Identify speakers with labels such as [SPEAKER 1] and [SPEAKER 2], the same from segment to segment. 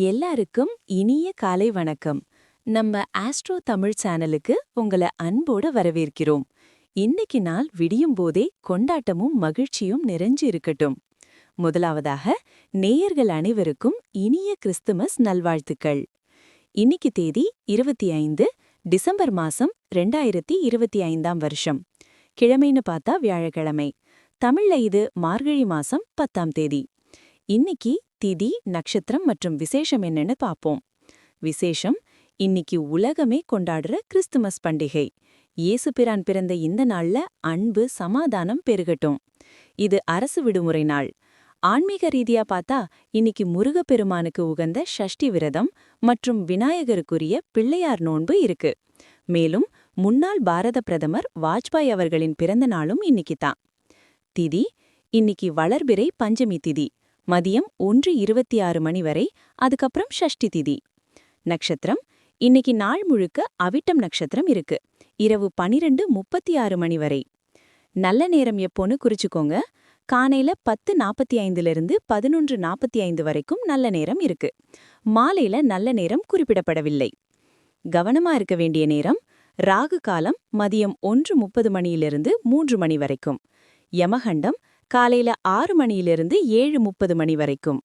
[SPEAKER 1] எல்லாருக்கும் இனிய காலை வணக்கம். நம்ம ஆஸ்ட்ரோ தமிழ் சேனலுக்கு உங்களை அன்போட வரவேற்கிறோம். இன்னைக்கு நாள் விடியும் போதே கொண்டாட்டமும் மகிழ்ச்சியும் நிறைஞ்சு இருக்கட்டும். முதலாவதாக நேயர்கள் அனைவருக்கும் இனிய கிறிஸ்துமஸ் நல்வாழ்த்துக்கள். இன்னைக்கு தேதி இருபத்தி ஐந்து டிசம்பர் மாசம் ரெண்டாயிரத்தி இருபத்தி ஐந்தாம் வருஷம். கிழமைன்னு பார்த்தா வியாழக்கிழமை. தமிழ்ல இது மார்கழி மாசம் பத்தாம் தேதி. இன்னைக்கு திதி நட்சத்திரம் மற்றும் விசேஷம் என்னன்னு பாப்போம் விசேஷம் இன்னைக்கு உலகமே கொண்டாடுற கிறிஸ்துமஸ் பண்டிகை. இயேசு பிரான் பிறந்த இந்த நாள்ல அன்பு சமாதானம் பெருகட்டும். இது அரசு விடுமுறை நாள். ஆன்மீக ரீதியா பார்த்தா இன்னைக்கு முருகப்பெருமானுக்கு உகந்த ஷஷ்டி விரதம் மற்றும் விநாயகருக்குரிய பிள்ளையார் நோன்பு இருக்கு. மேலும் முன்னாள் பாரத பிரதமர் வாஜ்பாய் அவர்களின் பிறந்த நாளும் இன்னைக்கு தான் திதி இன்னைக்கு வளர்பிறை பஞ்சமி திதி. மதியம் ஒன்று இருபத்தி ஆறு மணி வரை அதுக்கப்புறம் ஷஷ்டி திதி. நட்சத்திரம் இன்னைக்கு நாள் முழுக்க அவிட்டம் நட்சத்திரம் இருக்கு. இரவு பனிரெண்டு முப்பத்தி ஆறு மணி வரை. நல்ல நேரம் எப்போன்னு குறிச்சுக்கோங்க. காலையில பத்து நாற்பத்தி ஐந்துலேருந்து பதினொன்று நாற்பத்தி ஐந்து வரைக்கும் நல்ல நேரம் இருக்கு. மாலையில நல்ல நேரம் குறிப்பிடப்படவில்லை. கவனமா இருக்க வேண்டிய நேரம் ராகு காலம் மதியம் ஒன்று முப்பது மணியிலிருந்து மூன்று மணி வரைக்கும். யமகண்டம் காலையில ஆறு மணியிலிருந்து ஏழு முப்பது மணி வரைக்கும்.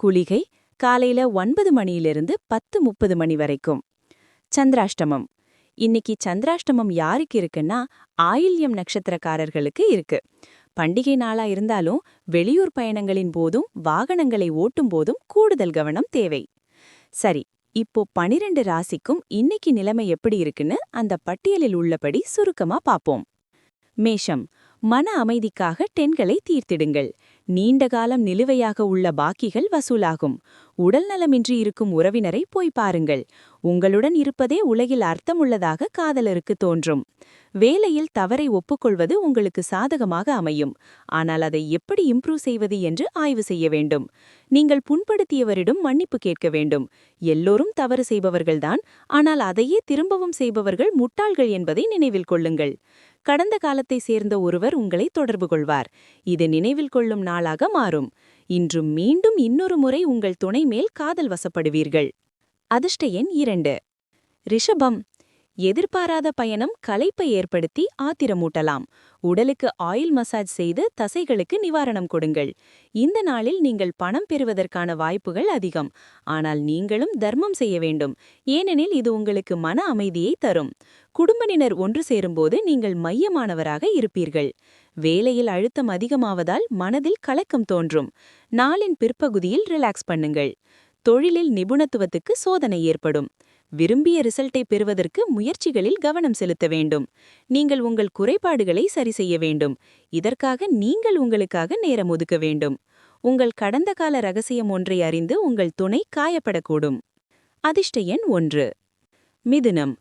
[SPEAKER 1] குளிகை காலையில ஒன்பது மணியிலிருந்து பத்து முப்பது மணி வரைக்கும். சந்திராஷ்டமம். இன்னைக்கு சந்திராஷ்டமம் யாருக்கு இருக்குன்னா ஆயில்யம் நட்சத்திரக்காரர்களுக்கு இருக்கு. பண்டிகை நாளா இருந்தாலும் வெளியூர் பயணங்களின் போதும் வாகனங்களை ஓட்டும் போதும் கூடுதல் கவனம் தேவை. சரி இப்போ பனிரெண்டு ராசிக்கும் இன்னைக்கு நிலைமை எப்படி இருக்குன்னு அந்த பட்டியலில் உள்ளபடி சுருக்கமா பாப்போம் மேஷம். மன அமைதிக்காக டென்களை தீர்த்திடுங்கள். நீண்ட காலம் நிலுவையாக உள்ள பாக்கிகள் வசூலாகும். உடல் நலமின்றி இருக்கும் உறவினரை போய் பாருங்கள். உங்களுடன் இருப்பதே உலகில் அர்த்தமுள்ளதாக காதலருக்கு தோன்றும். வேலையில் தவறை ஒப்புக்கொள்வது உங்களுக்கு சாதகமாக அமையும். ஆனால் அதை எப்படி இம்ப்ரூவ் செய்வது என்று ஆய்வு செய்ய வேண்டும். நீங்கள் புண்படுத்தியவரிடம் மன்னிப்பு கேட்க வேண்டும். எல்லோரும் தவறு செய்பவர்கள்தான். ஆனால் அதையே திரும்பவும் செய்பவர்கள் முட்டாள்கள் என்பதை நினைவில் கொள்ளுங்கள். கடந்த காலத்தை சேர்ந்த ஒருவர் உங்களை தொடர்பு கொள்வார். இது நினைவில் கொள்ளும் நாளாக மாறும். இன்றும் மீண்டும் இன்னொரு முறை உங்கள் துணை மேல் காதல் வசப்படுவீர்கள். அதிர்ஷ்ட எண் இரண்டு. ரிஷபம். எதிர்பாராத பயணம் களைப்பை ஏற்படுத்தி ஆத்திரமூட்டலாம். உடலுக்கு ஆயில் மசாஜ் செய்து தசைகளுக்கு நிவாரணம் கொடுங்கள். இந்த நாளில் நீங்கள் பணம் பெறுவதற்கான வாய்ப்புகள் அதிகம். ஆனால் நீங்களும் தர்மம் செய்ய வேண்டும். ஏனெனில் இது உங்களுக்கு மன அமைதியை தரும். குடும்பத்தினர் ஒன்று சேரும்போது நீங்கள் மையமானவராக இருப்பீர்கள். வேலையில் அழுத்தம் அதிகமாவதால் மனதில் கலக்கம் தோன்றும். நாளின் பிற்பகுதியில் ரிலாக்ஸ் பண்ணுங்கள். தொழிலில் நிபுணத்துவத்துக்கு சோதனை ஏற்படும். விரும்பிய ரிசல்ட்டை பெறுவதற்கு முயற்சிகளில் கவனம் செலுத்த வேண்டும். நீங்கள் உங்கள் குறைபாடுகளை சரி செய்ய வேண்டும். இதற்காக நீங்கள் உங்களுக்காக நேரம் ஒதுக்க வேண்டும். உங்கள் கடந்த கால ரகசியம் ஒன்றை அறிந்து உங்கள் துணை காயப்படக்கூடும். அதிர்ஷ்ட எண் ஒன்று. மிதுனம்.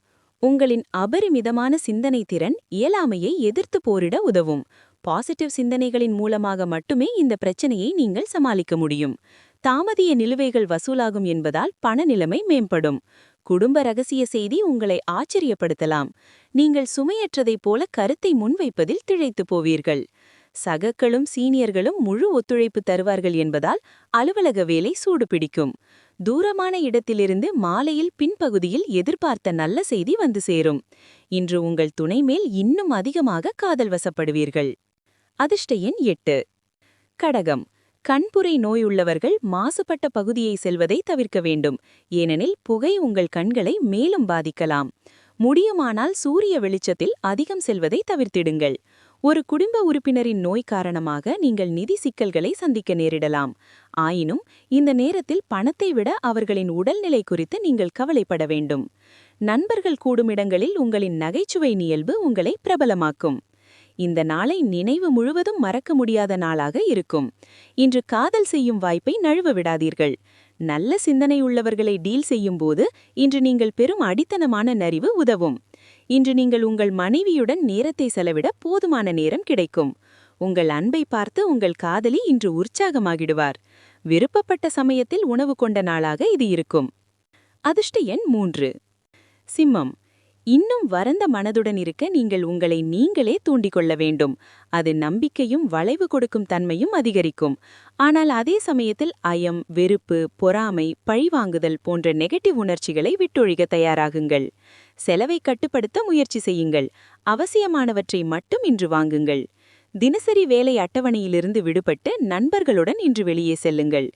[SPEAKER 1] உங்களின் அபரிமிதமான சிந்தனை திறன் இயலாமையை எதிர்த்து போரிட உதவும். பாசிட்டிவ் சிந்தனைகளின் மூலமாக மட்டுமே இந்த பிரச்சனையை நீங்கள் சமாளிக்க முடியும். தாமதிய நிலுவைகள் வசூலாகும் என்பதால் பண நிலைமை மேம்படும். குடும்ப ரகசிய செய்தி உங்களை ஆச்சரியப்படுத்தலாம். நீங்கள் சுமையற்றதைப் போல கருத்தை முன்வைப்பதில் திழைத்து போவீர்கள். சகக்களும் சீனியர்களும் முழு ஒத்துழைப்பு தருவார்கள் என்பதால் அலுவலக வேலை சூடு பிடிக்கும் தூரமான இடத்திலிருந்து மாலையில் பின்பகுதியில் எதிர்பார்த்த நல்ல செய்தி வந்து சேரும். இன்று உங்கள் துணை மேல் இன்னும் அதிகமாக காதல் வசப்படுவீர்கள். அதிர்ஷ்ட எண் எட்டு. கடகம். கண்புரை நோயுள்ளவர்கள் மாசுபட்ட பகுதியை செல்வதை தவிர்க்க வேண்டும். ஏனெனில் புகை உங்கள் கண்களை மேலும் பாதிக்கலாம். முடியுமானால் சூரிய வெளிச்சத்தில் அதிகம் செல்வதை தவிர்த்திடுங்கள். ஒரு குடும்ப உறுப்பினரின் நோய் காரணமாக நீங்கள் நிதி சிக்கல்களை சந்திக்க நேரிடலாம். ஆயினும் இந்த நேரத்தில் பணத்தை விட அவர்களின் உடல்நிலை குறித்து நீங்கள் கவலைப்பட வேண்டும். நண்பர்கள் கூடும் இடங்களில் உங்களின் நகைச்சுவை நியல்பு உங்களை பிரபலமாக்கும். இந்த நாளை நினைவு முழுவதும் மறக்க முடியாத நாளாக இருக்கும். இன்று காதல் செய்யும் வாய்ப்பை நழுவ விடாதீர்கள். நல்ல சிந்தனை உள்ளவர்களை டீல் செய்யும் போது இன்று நீங்கள் பெரும் அடித்தனமான நரிவு உதவும். இன்று நீங்கள் உங்கள் மனைவியுடன் நேரத்தை செலவிட போதுமான நேரம் கிடைக்கும். உங்கள் அன்பை பார்த்து உங்கள் காதலி இன்று உற்சாகமாகிடுவார். விருப்பப்பட்ட சமயத்தில் உணவு கொண்ட நாளாக இது இருக்கும். அதிர்ஷ்ட எண் மூன்று. சிம்மம். இன்னும் வரந்த மனதுடன் இருக்க நீங்கள் உங்களை நீங்களே தூண்டிக்கொள்ள வேண்டும். அது நம்பிக்கையும் வளைவு கொடுக்கும் தன்மையும் அதிகரிக்கும். ஆனால் அதே சமயத்தில் அயம் வெறுப்பு பொறாமை பழிவாங்குதல் போன்ற நெகட்டிவ் உணர்ச்சிகளை விட்டொழிக தயாராகுங்கள். செலவை கட்டுப்படுத்த முயற்சி செய்யுங்கள். அவசியமானவற்றை மட்டும் இன்று வாங்குங்கள். தினசரி வேலை அட்டவணையிலிருந்து விடுபட்டு நண்பர்களுடன் இன்று வெளியே செல்லுங்கள்.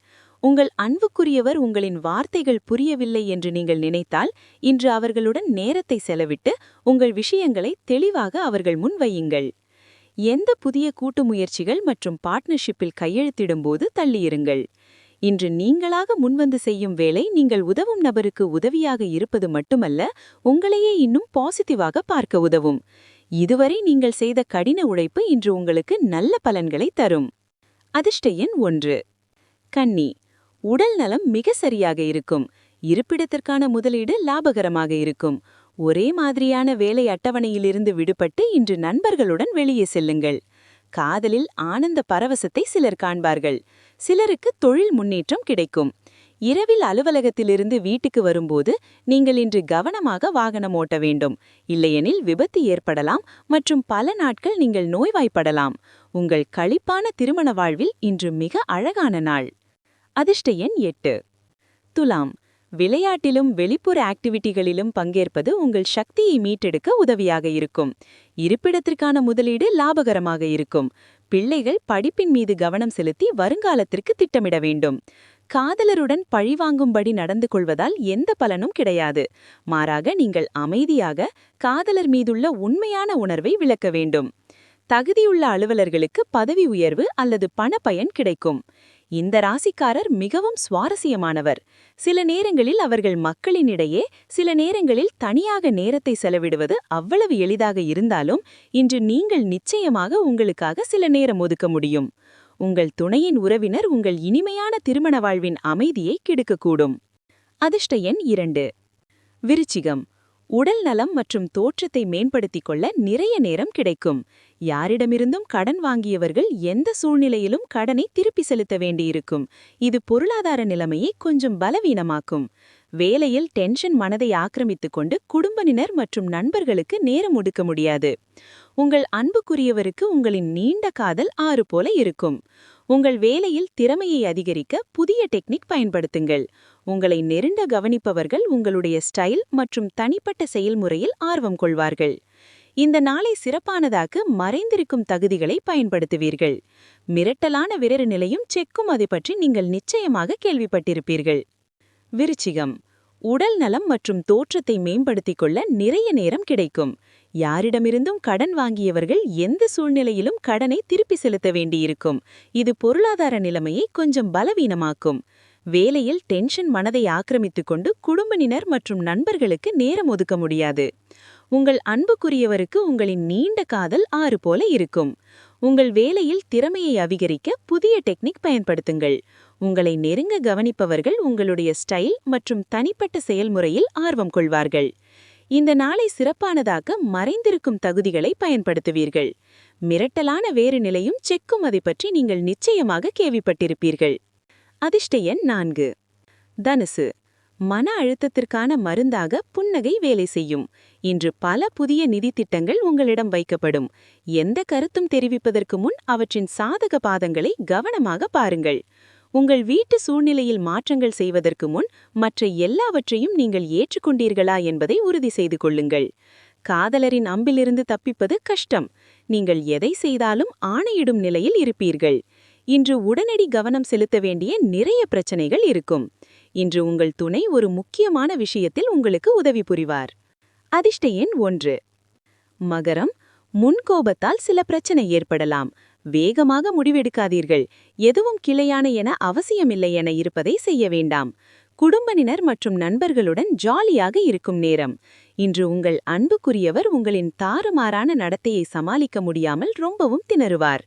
[SPEAKER 1] உங்கள் அன்புக்குரியவர் உங்களின் வார்த்தைகள் புரியவில்லை என்று நீங்கள் நினைத்தால் இன்று அவர்களுடன் நேரத்தை செலவிட்டு உங்கள் விஷயங்களை தெளிவாக அவர்கள் முன் வையுங்கள். எந்த புதிய கூட்டு முயற்சிகள் மற்றும் பார்ட்னர்ஷிப்பில் கையெழுத்திடும்போது தள்ளியிருங்கள். இன்று நீங்களாக முன்வந்து செய்யும் வேலை நீங்கள் உதவும் நபருக்கு உதவியாக இருப்பது மட்டுமல்ல உங்களையே இன்னும் பாசிட்டிவாக பார்க்க உதவும். இதுவரை நீங்கள் செய்த கடின உழைப்பு இன்று உங்களுக்கு நல்ல பலன்களை தரும். அதிர்ஷ்ட எண் ஒன்று. கன்னி. உடல் நலம் மிக சரியாக இருக்கும். இருப்பிடத்திற்கான முதலீடு லாபகரமாக இருக்கும். ஒரே மாதிரியான வேலை அட்டவணையிலிருந்து விடுபட்டு இன்று நண்பர்களுடன் வெளியே செல்லுங்கள். காதலில் ஆனந்த பரவசத்தை சிலர் காண்பார்கள். சிலருக்கு தொழில் முன்னேற்றம் கிடைக்கும். இரவில் அலுவலகத்திலிருந்து வீட்டுக்கு வரும்போது நீங்கள் இன்று கவனமாக வாகனம் ஓட்ட வேண்டும். இல்லையெனில் விபத்து ஏற்படலாம் மற்றும் பல நாட்கள் நீங்கள் நோய்வாய்ப்படலாம். உங்கள் களிப்பான திருமண வாழ்வில் இன்று மிக அழகான நாள். அதிர்ஷ்ட எண் எட்டு. துலாம். விளையாட்டிலும் வெளிப்புற ஆக்டிவிட்டிகளிலும் பங்கேற்பது உங்கள் சக்தியை மீட்டெடுக்க உதவியாக இருக்கும். இருப்பிடத்திற்கான முதலீடு லாபகரமாக இருக்கும். பிள்ளைகள் படிப்பின் மீது கவனம் செலுத்தி வருங்காலத்திற்கு திட்டமிட வேண்டும். காதலருடன் பழிவாங்கும்படி நடந்து கொள்வதால் எந்த பலனும் கிடையாது. மாறாக நீங்கள் அமைதியாக காதலர் மீதுள்ள உண்மையான உணர்வை விளக்க வேண்டும். தகுதியுள்ள அலுவலர்களுக்கு பதவி உயர்வு அல்லது பணப்பயன் கிடைக்கும். இந்த ராசிக்காரர் மிகவும் சுவாரஸ்யமானவர். சில நேரங்களில் அவர்கள் மக்களினிடையே சில நேரங்களில் தனியாக நேரத்தை செலவிடுவது அவ்வளவு எளிதாக இருந்தாலும் இன்று நீங்கள் நிச்சயமாக உங்களுக்காக சில நேரம் ஒதுக்க முடியும். உங்கள் துணையின் உறவினர் உங்கள் இனிமையான திருமண வாழ்வின் அமைதியை கெடுக்கக்கூடும். அதிர்ஷ்ட எண் இரண்டு. விருச்சிகம். உடல் நலம் மற்றும் தோற்றத்தை மேம்படுத்திக் கொள்ள நிறைய நேரம் கிடைக்கும். யாரிடமிருந்தும் கடன் வாங்கியவர்கள் எந்த சூழ்நிலையிலும் கடனை திருப்பி செலுத்த வேண்டியிருக்கும். இது பொருளாதார நிலைமையை கொஞ்சம் பலவீனமாக்கும். வேலையில் டென்ஷன் மனதை ஆக்கிரமித்துக் கொண்டு குடும்பத்தினர் மற்றும் நண்பர்களுக்கு நேரம் ஒடுக்க முடியாது. உங்கள் அன்புக்குரியவருக்கு உங்களின் நீண்ட காதல் ஆறு போல இருக்கும். உங்கள் வேலையில் திறமையை அதிகரிக்க புதிய டெக்னிக் பயன்படுத்துங்கள். உங்களை நெருண்ட கவனிப்பவர்கள் உங்களுடைய ஸ்டைல் மற்றும் தனிப்பட்ட செயல்முறையில் ஆர்வம் கொள்வார்கள். இந்த நாளை சிறப்பானதாக்கு மறைந்திருக்கும் தகுதிகளை பயன்படுத்துவீர்கள். மிரட்டலான விரர் நிலையும் செக்கும் அதை பற்றி நீங்கள் நிச்சயமாக கேள்விப்பட்டிருப்பீர்கள். விருச்சிகம். உடல் நலம் மற்றும் தோற்றத்தை மேம்படுத்திக் கொள்ள நிறைய நேரம் கிடைக்கும். யாரிடமிருந்தும் கடன் வாங்கியவர்கள் எந்த சூழ்நிலையிலும் கடனை திருப்பி செலுத்த வேண்டியிருக்கும். இது பொருளாதார நிலைமையை கொஞ்சம் பலவீனமாக்கும். வேலையில் டென்ஷன் மனதை ஆக்கிரமித்துக் கொண்டு குடும்பினர் மற்றும் நண்பர்களுக்கு நேரம் ஒதுக்க முடியாது. உங்கள் அன்புக்குரியவருக்கு உங்களின் நீண்ட காதல் ஆறு போல இருக்கும். உங்கள் வேலையில் திறமையை அதிகரிக்க புதிய டெக்னிக் பயன்படுத்துங்கள். உங்களை நெருங்க கவனிப்பவர்கள் உங்களுடைய ஸ்டைல் மற்றும் தனிப்பட்ட செயல்முறையில் ஆர்வம் கொள்வார்கள். இந்த நாளை சிறப்பானதாக்க மறைந்திருக்கும் தகுதிகளை பயன்படுத்துவீர்கள். மிரட்டலான வேறு நிலையும் செக்கும் அதை பற்றி நீங்கள் நிச்சயமாக கேள்விப்பட்டிருப்பீர்கள். அதிர்ஷ்ட எண் நான்கு. தனுசு. மன அழுத்தத்திற்கான மருந்தாக புன்னகை வேலை செய்யும். இன்று பல புதிய நிதி திட்டங்கள் உங்களிடம் வைக்கப்படும். எந்த கருத்தும் தெரிவிப்பதற்கு முன் அவற்றின் சாதக பாதங்களை கவனமாக பாருங்கள். உங்கள் வீட்டு சூழ்நிலையில் மாற்றங்கள் செய்வதற்கு முன் மற்ற எல்லாவற்றையும் நீங்கள் ஏற்றுக்கொண்டீர்களா என்பதை உறுதி செய்து கொள்ளுங்கள். காதலரின் அம்பிலிருந்து தப்பிப்பது கஷ்டம். நீங்கள் எதை செய்தாலும் ஆணையிடும் நிலையில் இருப்பீர்கள். இன்று உடனடி கவனம் செலுத்த வேண்டிய நிறைய பிரச்சனைகள் இருக்கும். இன்று உங்கள் துணை ஒரு முக்கியமான விஷயத்தில் உங்களுக்கு உதவி புரிவார். அதிர்ஷ்ட எண் ஒன்று. மகரம் முன்கோபத்தால் சில பிரச்சனை ஏற்படலாம். வேகமாக முடிவெடுக்காதீர்கள். எதுவும் கிளையான என அவசியமில்லை என இருப்பதை செய்ய வேண்டாம். குடும்பத்தினர் மற்றும் நண்பர்களுடன் ஜாலியாக இருக்கும் நேரம். இன்று உங்கள் அன்புக்குரியவர் உங்களின் தாறுமாறான நடத்தையை சமாளிக்க முடியாமல் ரொம்பவும் திணறுவார்.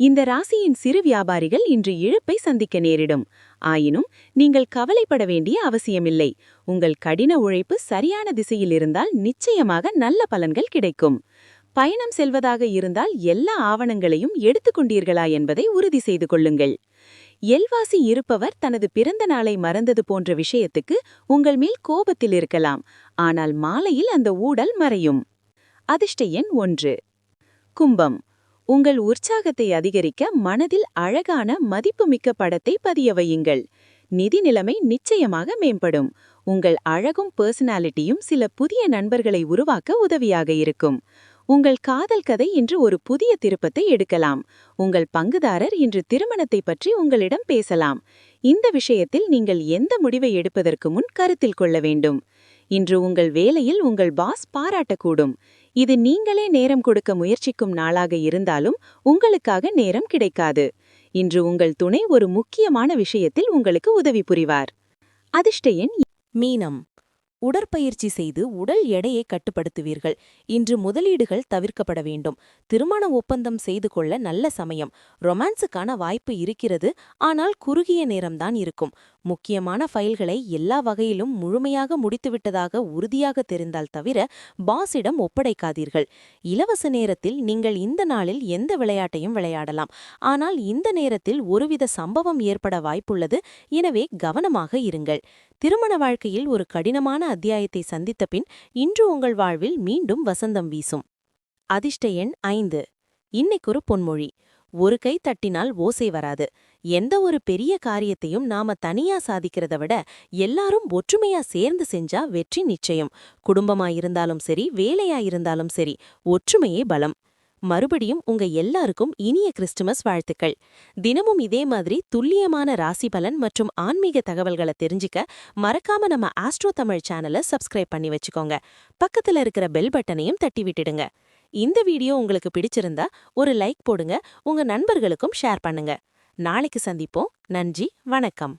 [SPEAKER 1] இந்த ராசியின் சிறு வியாபாரிகள் இன்று இழப்பை சந்திக்க நேரிடும். ஆயினும் நீங்கள் கவலைப்பட வேண்டிய அவசியமில்லை. உங்கள் கடின உழைப்பு சரியான திசையில் இருந்தால் நிச்சயமாக நல்ல பலன்கள் கிடைக்கும். பயணம் செல்வதாக இருந்தால் எல்லா ஆவணங்களையும் எடுத்துக்கொண்டீர்களா என்பதை உறுதி செய்து கொள்ளுங்கள். எல்வாசி இருப்பவர் தனது பிறந்த நாளை மறந்தது போன்ற விஷயத்துக்கு உங்கள் மேல் கோபத்தில் இருக்கலாம். ஆனால் மாலையில் அந்த ஊடல் மறையும். அதிர்ஷ்ட எண் ஒன்று. கும்பம். உங்கள் உற்சாகத்தை அதிகரிக்க மனதில் அழகான மதிப்புமிக்க படத்தை பதிய வையுங்கள். நிதி நிலைமை நிச்சயமாக மேம்படும். உங்கள் அழகும் பர்சனாலிட்டியும் சில புதிய நண்பர்களை உருவாக்க உதவியாக இருக்கும். உங்கள் காதல் கதை இன்று ஒரு புதிய திருப்பத்தை எடுக்கலாம். உங்கள் பங்குதாரர் இன்று திருமணத்தை பற்றி உங்களிடம் பேசலாம். இந்த விஷயத்தில் நீங்கள் எந்த முடிவை எடுப்பதற்கு முன் கருத்தில் கொள்ள வேண்டும்? இன்று உங்கள் வேலையில் உங்கள் பாஸ் பாராட்டக்கூடும். இது நீங்களே நேரம் கொடுக்க முயற்சிக்கும் நாளாக இருந்தாலும் உங்களுக்காக நேரம் கிடைக்காது. இன்று உங்கள் துணை ஒரு முக்கியமான விஷயத்தில் உங்களுக்கு உதவி புரிவார். அதிர்ஷ்ட எண்
[SPEAKER 2] மீனம். உடற்பயிற்சி செய்து உடல் எடையை கட்டுப்படுத்துவீர்கள். இன்று முதலீடுகள் தவிர்க்கப்பட வேண்டும். திருமண ஒப்பந்தம் செய்து கொள்ள நல்ல சமயம். ரொமான்ஸுக்கான வாய்ப்பு இருக்கிறது. ஆனால் குறுகிய நேரம்தான் இருக்கும். முக்கியமான ஃபைல்களை எல்லா வகையிலும் முழுமையாக முடித்துவிட்டதாக உறுதியாக தெரிந்தால் தவிர பாஸிடம் ஒப்படைக்காதீர்கள். இலவச நேரத்தில் நீங்கள் இந்த நாளில் எந்த விளையாட்டையும் விளையாடலாம். ஆனால் இந்த நேரத்தில் ஒருவித சம்பவம் ஏற்பட வாய்ப்புள்ளது. எனவே கவனமாக இருங்கள். திருமண வாழ்க்கையில் ஒரு கடினமான அத்தியாயத்தை சந்தித்த பின் இன்று உங்கள் வாழ்வில் மீண்டும் வசந்தம் வீசும். அதிர்ஷ்ட எண் ஐந்து. இன்னைக்கொரு பொன்மொழி. ஒரு கை தட்டினால் ஓசை வராது. எந்த ஒரு பெரிய காரியத்தையும் நாம தனியா சாதிக்கிறத விட எல்லாரும் ஒற்றுமையா சேர்ந்து செஞ்சா வெற்றி நிச்சயம். குடும்பமா இருந்தாலும் சரி வேலையா இருந்தாலும் சரி ஒற்றுமையே பலம். மறுபடியும் உங்க எல்லாருக்கும் இனிய கிறிஸ்துமஸ் வாழ்த்துக்கள். தினமும் இதே மாதிரி துல்லியமான ராசி பலன் மற்றும் ஆன்மீக தகவல்களை தெரிஞ்சுக்க மறக்காம நம்ம ஆஸ்ட்ரோ தமிழ் சேனலை சப்ஸ்கிரைப் பண்ணி வச்சுக்கோங்க. பக்கத்துல இருக்கிற பெல் பட்டனையும் தட்டி விட்டுடுங்க. இந்த வீடியோ உங்களுக்கு பிடிச்சிருந்தா ஒரு லைக் போடுங்க உங்க நண்பர்களுக்கும் ஷேர் பண்ணுங்க. நாளைக்கு சந்திப்போம். நன்றி வணக்கம்.